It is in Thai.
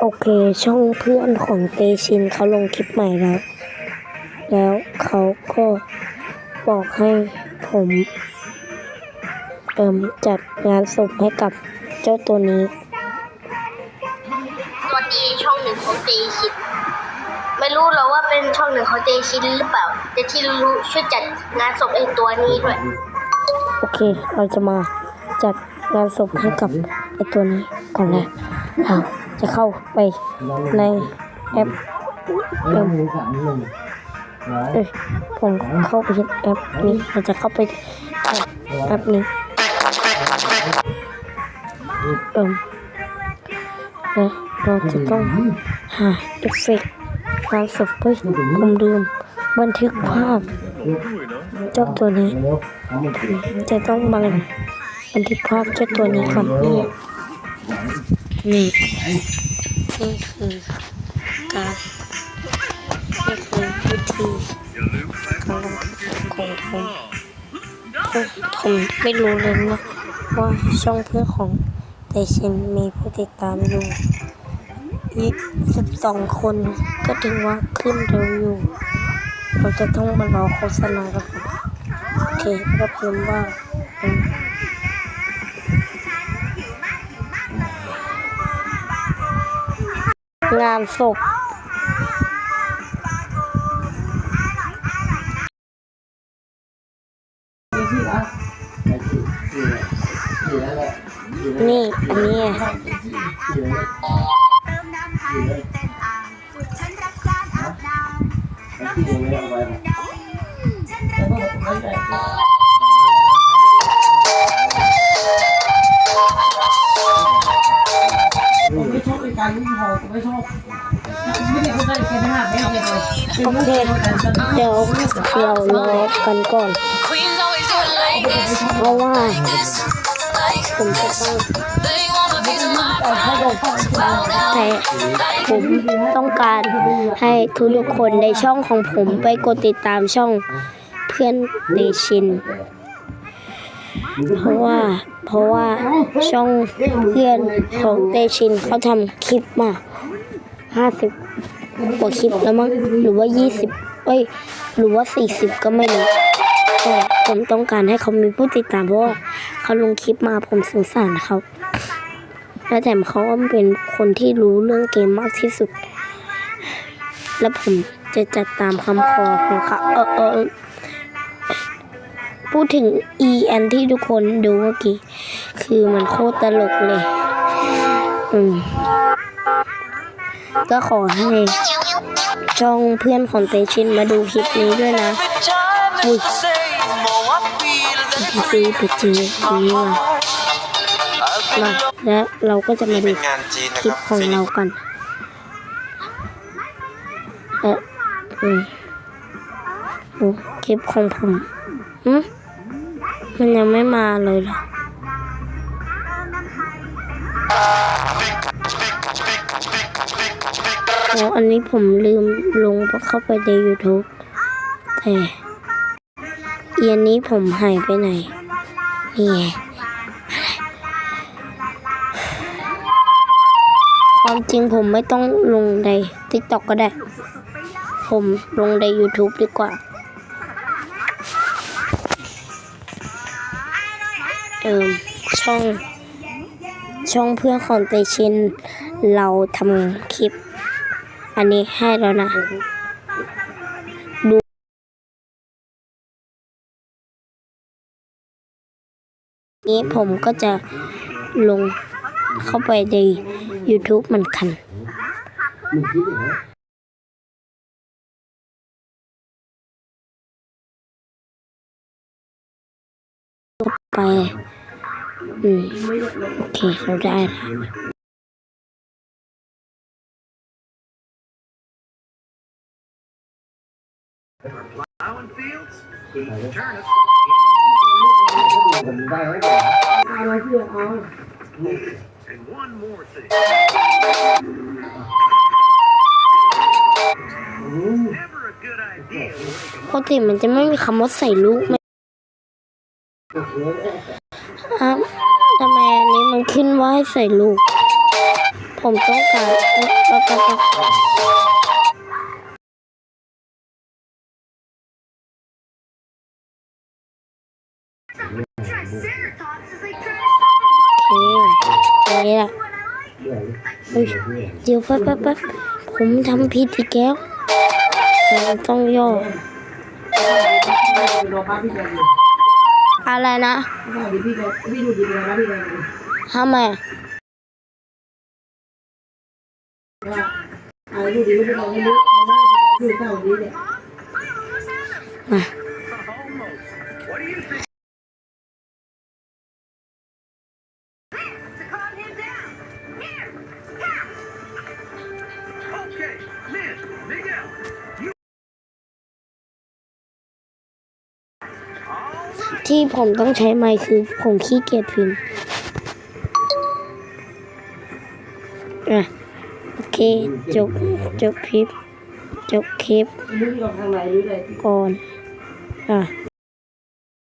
โอเค ช่องเพื่อนของเตชินเขาลงคลิปใหม่แล้ว แล้วเขาก็บอกให้ผมเอิมจัดงานศพให้กับเจ้าตัวนี้สวัสดีช่องหนึ่งของเตชินไม่รู้หรอกว่าเป็นช่องหนึ่งของเตชินหรือเปล่า แต่ที่รู้ช่วยจัดงานศพไอ้ตัวนี้ด้วย โอเค เราจะมาจัดงานศพให้กับไอตัวนี้ก่อนเลยเรา จะเข้าไปในแอปเริ่มมือมหนึ่งร้อยเอ้ยผมเข้าไปที่แอปนี้เราจะเข้าไปแอปนี้เอิมแล้วเราจะต้องหาเอฟเฟกต์งานศพเฮ้ยผมลืมบันทึกภาพเจ้าตัวนี้จะต้องบังบันทึกภาพเจ้าตัวนี้ก่อน นี่นี่คือการนี่คือวิธีการลงทุนของผมผมไม่รู้เลยนะว่าช่องเพื่อนของเตชินมีผู้ติดตามอยู่ยี่สิบสองคนก็ถือว่าขึ้นเร็วอยู่ เราจะต้องมารอโฆษณากันก่อนโอเคก็พิมว่า งานศพนี่ชื่ออะไอ้ชื่อชื่อชื่ออะไรชื่ออะไรนี่ อันนี้ชื่ออะไรชื่ออะไรไอ้ชื่ออะไรเอาไว้แโอเคเดี๋ยวเรารอกันก่อน เพราะว่าผมจะต้องแต่ผมต้องการให้ทุกคนในช่องของผมไปกดติดตามช่องเพื่อนเดชิน เพราะว่าเพราะว่าช่องเพื่อนของเตชินเขาทำคลิปมา ห้าสิบกว่าคลิปแล้วมั้งหรือว่ายี่สิบเอ้ย หรือว่าสี่สิบก็ไม่รู้แต่ผมต้องการให้เขามีผู้ติดตามเพราะว่าเขาลงคลิปมาผมสงสารเขาและแถมเขาก็เป็นคนที่รู้เรื่องเกมมากที่สุด และผมจะจัดตามคำขอของเขาเออเออพูดถึง e n ที่ทุกคนดูเมื่อกี้ คือมันโคตรตลกเลย อืม ก็ขอให้ช่องเพื่อนของเตชินมาดูคลิปนี้ด้วยนะอุ้ยพีซีไปเจอตรงนี้มามาแล้วเราก็จะมาดูเป็นงานจีนนะคคลิรัปบของเรากันเอออืมโอ้คลิปของผมอืมมันยังไม่มาเลยเหรอ โอ้อันนี้ผมลืมลงเข้าไปใน YouTube แต่เอียนนี้ผมหายไปไหน นี่ไงความจริงผมไม่ต้องลงใน TikTok ก็ได้ ผมลงใน YouTube ดีกว่า เออช่อง ช่องเพื่อนของเตชิน เราทำคลิป อันนี้ให้แล้วนะ ดูนี้ผมก็จะลงเข้าไปใน YouTube เหมือนกันมึงคิดอย่างนี้ไป อืม โอเค เราได้แล้ว ผมได้ไว้ก่อนอะไรที่เอา And one more thing. Never a good idea. ปกติมันจะไม่มีคำว่าใส่ลูกไม่อะทำไมอันนี้มันขึ้นว่าให้ใส่ลูก ผมต้องการเอ้ยแป๊บแป๊บแป๊บ โอเคอันนี้แหละเดี๋ยวแป๊บแป๊บแป๊บผมทำผิดอีกแล้วเราต้องย่อไปโยกอะไรนะทำไมมา ที่ผมต้องใช้ไมค์คือผมขี้เกียจพิมพ์อะโอเค จบ จบคลิป จบคลิปไม่รู้ที่เราทางไหนหรืออะไรก่อน อะ